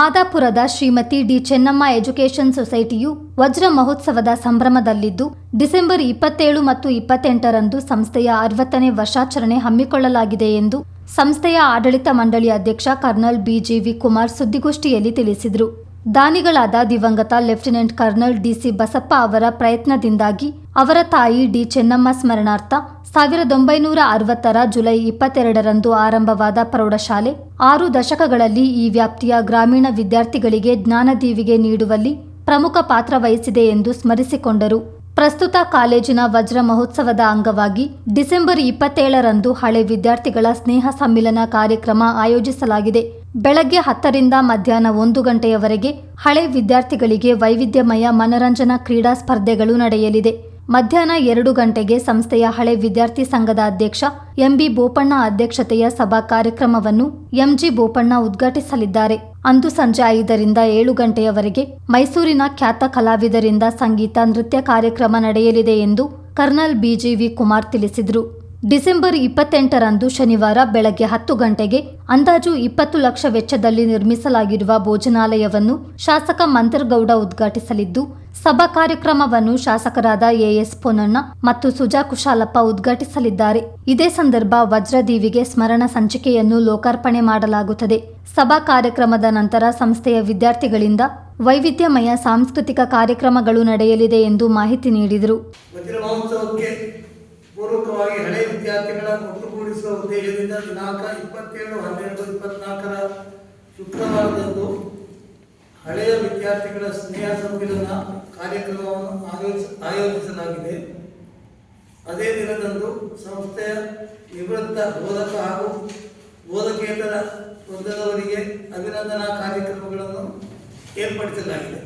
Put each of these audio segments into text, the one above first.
ಮಾದಾಪುರದ Shrimati D Chennamma education ಸೊಸೈಟಿಯು ವಜ್ರ ಮಹೋತ್ಸವದ ಸಂಭ್ರಮದಲ್ಲಿದ್ದು, ಡಿಸೆಂಬರ್ ಇಪ್ಪತ್ತೇಳು ಮತ್ತು ಇಪ್ಪತ್ತೆಂಟರಂದು ಸಂಸ್ಥೆಯ ಅರವತ್ತನೇ ವರ್ಷಾಚರಣೆ ಹಮ್ಮಿಕೊಳ್ಳಲಾಗಿದೆ ಎಂದು ಸಂಸ್ಥೆಯ ಆಡಳಿತ ಮಂಡಳಿ ಅಧ್ಯಕ್ಷ ಕರ್ನಲ್ ಬಿಜಿವಿ ಕುಮಾರ್ ಸುದ್ದಿಗೋಷ್ಠಿಯಲ್ಲಿ ತಿಳಿಸಿದರು. ದಾನಿಗಳಾದ ದಿವಂಗತ ಲೆಫ್ಟಿನೆಂಟ್ ಕರ್ನಲ್ ಡಿಸಿ ಬಸಪ್ಪ ಅವರ ಪ್ರಯತ್ನದಿಂದಾಗಿ ಅವರ ತಾಯಿ ಡಿ ಚೆನ್ನಮ್ಮ ಸ್ಮರಣಾರ್ಥ ಸಾವಿರದ ಒಂಬೈನೂರ ಅರವತ್ತರ ಜುಲೈ ಇಪ್ಪತ್ತೆರಡರಂದು ಆರಂಭವಾದ ಪ್ರೌಢಶಾಲೆ ಆರು ದಶಕಗಳಲ್ಲಿ ಈ ವ್ಯಾಪ್ತಿಯ ಗ್ರಾಮೀಣ ವಿದ್ಯಾರ್ಥಿಗಳಿಗೆ ಜ್ಞಾನದೀವಿಗೆ ನೀಡುವಲ್ಲಿ ಪ್ರಮುಖ ಪಾತ್ರ ವಹಿಸಿದೆ ಎಂದು ಸ್ಮರಿಸಿಕೊಂಡರು. ಪ್ರಸ್ತುತ ಕಾಲೇಜಿನ ವಜ್ರ ಮಹೋತ್ಸವದ ಅಂಗವಾಗಿ ಡಿಸೆಂಬರ್ ಇಪ್ಪತ್ತೇಳರಂದು ಹಳೆ ವಿದ್ಯಾರ್ಥಿಗಳ ಸ್ನೇಹ ಸಮ್ಮಿಲನ ಕಾರ್ಯಕ್ರಮ ಆಯೋಜಿಸಲಾಗಿದೆ. ಬೆಳಗ್ಗೆ ಹತ್ತರಿಂದ ಮಧ್ಯಾಹ್ನ ಒಂದು ಗಂಟೆಯವರೆಗೆ ಹಳೆ ವಿದ್ಯಾರ್ಥಿಗಳಿಗೆ ವೈವಿಧ್ಯಮಯ ಮನರಂಜನಾ ಕ್ರೀಡಾ ಸ್ಪರ್ಧೆಗಳು ನಡೆಯಲಿದೆ. ಮಧ್ಯಾಹ್ನ ಎರಡು ಗಂಟೆಗೆ ಸಂಸ್ಥೆಯ ಹಳೆ ವಿದ್ಯಾರ್ಥಿ ಸಂಘದ ಅಧ್ಯಕ್ಷ ಎಂಬಿ ಬೋಪಣ್ಣ ಅಧ್ಯಕ್ಷತೆಯ ಸಭಾ ಕಾರ್ಯಕ್ರಮವನ್ನು ಎಂಜಿ ಬೋಪಣ್ಣ ಉದ್ಘಾಟಿಸಲಿದ್ದಾರೆ. ಅಂದು ಸಂಜೆ ಐದರಿಂದ ಏಳು ಗಂಟೆಯವರೆಗೆ ಮೈಸೂರಿನ ಖ್ಯಾತ ಕಲಾವಿದರಿಂದ ಸಂಗೀತ, ನೃತ್ಯ ಕಾರ್ಯಕ್ರಮ ನಡೆಯಲಿದೆ ಎಂದು ಕರ್ನಲ್ ಬಿಜಿವಿ ಕುಮಾರ್ ತಿಳಿಸಿದರು. ಡಿಸೆಂಬರ್ ಇಪ್ಪತ್ತೆಂಟರಂದು ಶನಿವಾರ ಬೆಳಗ್ಗೆ ಹತ್ತು ಗಂಟೆಗೆ ಅಂದಾಜು ಇಪ್ಪತ್ತು ಲಕ್ಷ ವೆಚ್ಚದಲ್ಲಿ ನಿರ್ಮಿಸಲಾಗಿರುವ ಭೋಜನಾಲಯವನ್ನು ಶಾಸಕ ಮಂತರ್ಗೌಡ ಉದ್ಘಾಟಿಸಲಿದ್ದು, ಸಭಾ ಕಾರ್ಯಕ್ರಮವನ್ನು ಶಾಸಕರಾದ ಎಎಸ್ ಪೊನ್ನಣ್ಣ ಮತ್ತು ಸುಜಾ ಕುಶಾಲಪ್ಪ ಉದ್ಘಾಟಿಸಲಿದ್ದಾರೆ. ಇದೇ ಸಂದರ್ಭ ವಜ್ರದೀವಿಗೆ ಸ್ಮರಣ ಸಂಚಿಕೆಯನ್ನು ಲೋಕಾರ್ಪಣೆ ಮಾಡಲಾಗುತ್ತದೆ. ಸಭಾ ಕಾರ್ಯಕ್ರಮದ ನಂತರ ಸಂಸ್ಥೆಯ ವಿದ್ಯಾರ್ಥಿಗಳಿಂದ ವೈವಿಧ್ಯಮಯ ಸಾಂಸ್ಕೃತಿಕ ಕಾರ್ಯಕ್ರಮಗಳು ನಡೆಯಲಿದೆ ಎಂದು ಮಾಹಿತಿ ನೀಡಿದರು. ಪೂರ್ವಕವಾಗಿ ಹಳೆ ವಿದ್ಯಾರ್ಥಿಗಳ ಒಟ್ಟುಗೂಡಿಸುವ ಉದ್ದೇಶದಿಂದ ದಿನಾಂಕ ಇಪ್ಪತ್ತೇಳು, ಹನ್ನೆರಡು, ಇಪ್ಪತ್ನಾಲ್ಕರ ಶುಕ್ರವಾರದಂದು ಹಳೆಯ ವಿದ್ಯಾರ್ಥಿಗಳ ಸ್ನೇಹ ಸಮ್ಮಿಲನ ಕಾರ್ಯಕ್ರಮವನ್ನು ಆಯೋಜಿಸ ಆಯೋಜಿಸಲಾಗಿದೆ. ಅದೇ ದಿನದಂದು ಸಂಸ್ಥೆಯ ನಿವೃತ್ತ ಬೋಧಕ ಹಾಗೂ ಬೋಧಕೇತರ ವೃಂದದವರಿಗೆ ಅಭಿನಂದನಾ ಕಾರ್ಯಕ್ರಮಗಳನ್ನು ಏರ್ಪಡಿಸಲಾಗಿದೆ.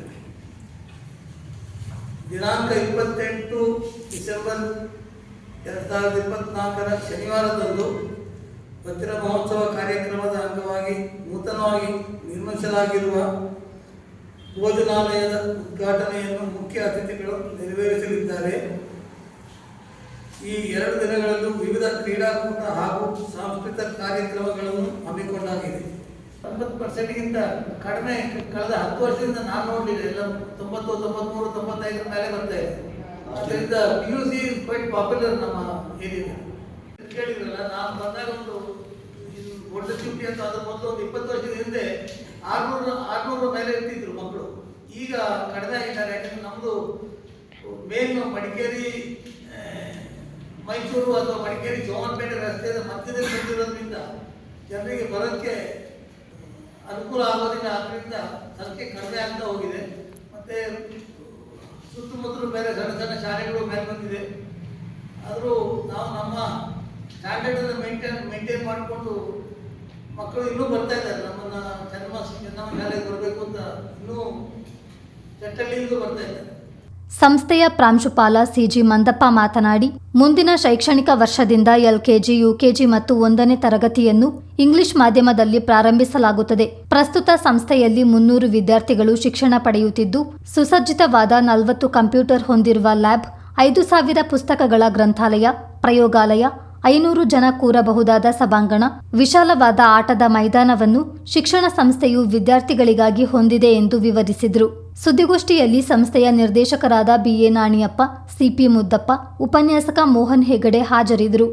ದಿನಾಂಕ ಇಪ್ಪತ್ತೆಂಟು ಡಿಸೆಂಬರ್ ಎರಡು ಸಾವಿರದ ಇಪ್ಪತ್ನಾಲ್ಕರ ಶನಿವಾರದಂದು ವಜ್ರ ಮಹೋತ್ಸವ ಕಾರ್ಯಕ್ರಮದ ಅಂಗವಾಗಿ ನೂತನವಾಗಿ ನಿರ್ಮಿಸಲಾಗಿರುವ ಭೋಜನಾಲಯದ ಉದ್ಘಾಟನೆಯನ್ನು ಮುಖ್ಯ ಅತಿಥಿಗಳು ನೆರವೇರಿಸಲಿದ್ದಾರೆ. ಈ ಎರಡು ದಿನಗಳಲ್ಲೂ ವಿವಿಧ ಕ್ರೀಡಾಕೂಟ ಹಾಗೂ ಸಾಂಸ್ಕೃತಿಕ ಕಾರ್ಯಕ್ರಮಗಳನ್ನು ಹಮ್ಮಿಕೊಂಡಾಗಿದೆ. ತೊಂಬತ್ತು ಪರ್ಸೆಂಟ್ಗಿಂತ ಕಡಿಮೆ ಕಳೆದ ಹತ್ತು ವರ್ಷದಿಂದ ನಾನು ನೋಡಲಿಲ್ಲ. ಎಲ್ಲ ತೊಂಬತ್ತು, ತೊಂಬತ್ಮೂರು, ತೊಂಬತ್ತೈದರ ಮೇಲೆ ಬರ್ತಾ ಇದೆ. ಅದರಿಂದ P U C quite popular ನಮ್ಮ ಏರಿಯಾ ಕೇಳಿದ್ರಲ್ಲ, ನಾನು ಬಂದಾಗ ಒಂದು ದೊಡ್ಡ ಚುಟ್ಟಿ ಅಂತ ಅದ್ರ ಮೊದಲು ಒಂದು ಇಪ್ಪತ್ತು ವರ್ಷದ ಹಿಂದೆ ಆರ್ನೂರು ಆರ್ನೂರು ಮೇಲೆ ಇರ್ತಿದ್ರು ಮಕ್ಕಳು. ಈಗ ಕಡಿಮೆ ಆಗಿದ್ದಾರೆ, ಯಾಕಂದ್ರೆ ನಮ್ಮದು ಮೇನ್ ಮಡಿಕೇರಿ ಮೈಸೂರು ಅಥವಾ ಮಡಿಕೇರಿ ಜೋಹನ್ಪೇಟೆ ರಸ್ತೆಯ ಮಧ್ಯದಲ್ಲಿ ಬಂದಿರೋದ್ರಿಂದ ಜನರಿಗೆ ಬರೋಕ್ಕೆ ಅನುಕೂಲ ಆಗೋದಿಲ್ಲ ಆದ್ದರಿಂದ ಸಂಖ್ಯೆ ಕಡಿಮೆ ಆಗ್ತಾ ಹೋಗಿದೆ. ಮತ್ತೆ ಸುತ್ತಮುತ್ತಲು ಬೇರೆ ಸಣ್ಣ ಸಣ್ಣ ಶಾಲೆಗಳು ಮೇಲೆ ಬಂದಿದೆ. ಆದರೂ ನಾವು ನಮ್ಮ ಸ್ಟ್ಯಾಂಡರ್ಡನ್ನು ಮೇಂಟೈನ್ ಮೇಂಟೈನ್ ಮಾಡಿಕೊಂಡು ಮಕ್ಕಳು ಇನ್ನೂ ಬರ್ತಾ ಇದ್ದಾರೆ. ನಮ್ಮನ್ನು ಚೆನ್ನಮ್ಮ ಚೆನ್ನಮ್ಮ ಶಾಲೆಗೆ ಬರಬೇಕು ಅಂತ ಇನ್ನೂ ಚಟ್ಟಳ್ಳಿಯಿಂದ ಬರ್ತಾ ಇದ್ದಾರೆ. ಸಂಸ್ಥೆಯ ಪ್ರಾಂಶುಪಾಲ ಸಿಜಿ ಮಂದಪ್ಪ ಮಾತನಾಡಿ, ಮುಂದಿನ ಶೈಕ್ಷಣಿಕ ವರ್ಷದಿಂದ ಎಲ್ಕೆಜಿ, ಯುಕೆಜಿ ಮತ್ತು ಒಂದನೇ ತರಗತಿಯನ್ನು ಇಂಗ್ಲಿಷ್ ಮಾಧ್ಯಮದಲ್ಲಿ ಪ್ರಾರಂಭಿಸಲಾಗುತ್ತದೆ. ಪ್ರಸ್ತುತ ಸಂಸ್ಥೆಯಲ್ಲಿ ಮುನ್ನೂರು ವಿದ್ಯಾರ್ಥಿಗಳು ಶಿಕ್ಷಣ ಪಡೆಯುತ್ತಿದ್ದು, ಸುಸಜ್ಜಿತವಾದ ನಲವತ್ತು ಕಂಪ್ಯೂಟರ್ ಹೊಂದಿರುವ ಲ್ಯಾಬ್, ಐದು ಸಾವಿರ ಪುಸ್ತಕಗಳ ಗ್ರಂಥಾಲಯ, ಪ್ರಯೋಗಾಲಯ ಐನೂರು ಜನ ಕೂರಬಹುದಾದ ಸಭಾಂಗಣ, ವಿಶಾಲವಾದ ಆಟದ ಮೈದಾನವನ್ನು ಶಿಕ್ಷಣ ಸಂಸ್ಥೆಯು ವಿದ್ಯಾರ್ಥಿಗಳಿಗಾಗಿ ಹೊಂದಿದೆ ಎಂದು ವಿವರಿಸಿದರು. ಸುದ್ದಿಗೋಷ್ಠಿಯಲ್ಲಿ ಸಂಸ್ಥೆಯ ನಿರ್ದೇಶಕರಾದ ಬಿಎ ನಾಣಿಯಪ್ಪ ಸಿಪಿ ಮುದ್ದಪ್ಪ, ಉಪನ್ಯಾಸಕ ಮೋಹನ್ ಹೆಗಡೆ ಹಾಜರಿದ್ದರು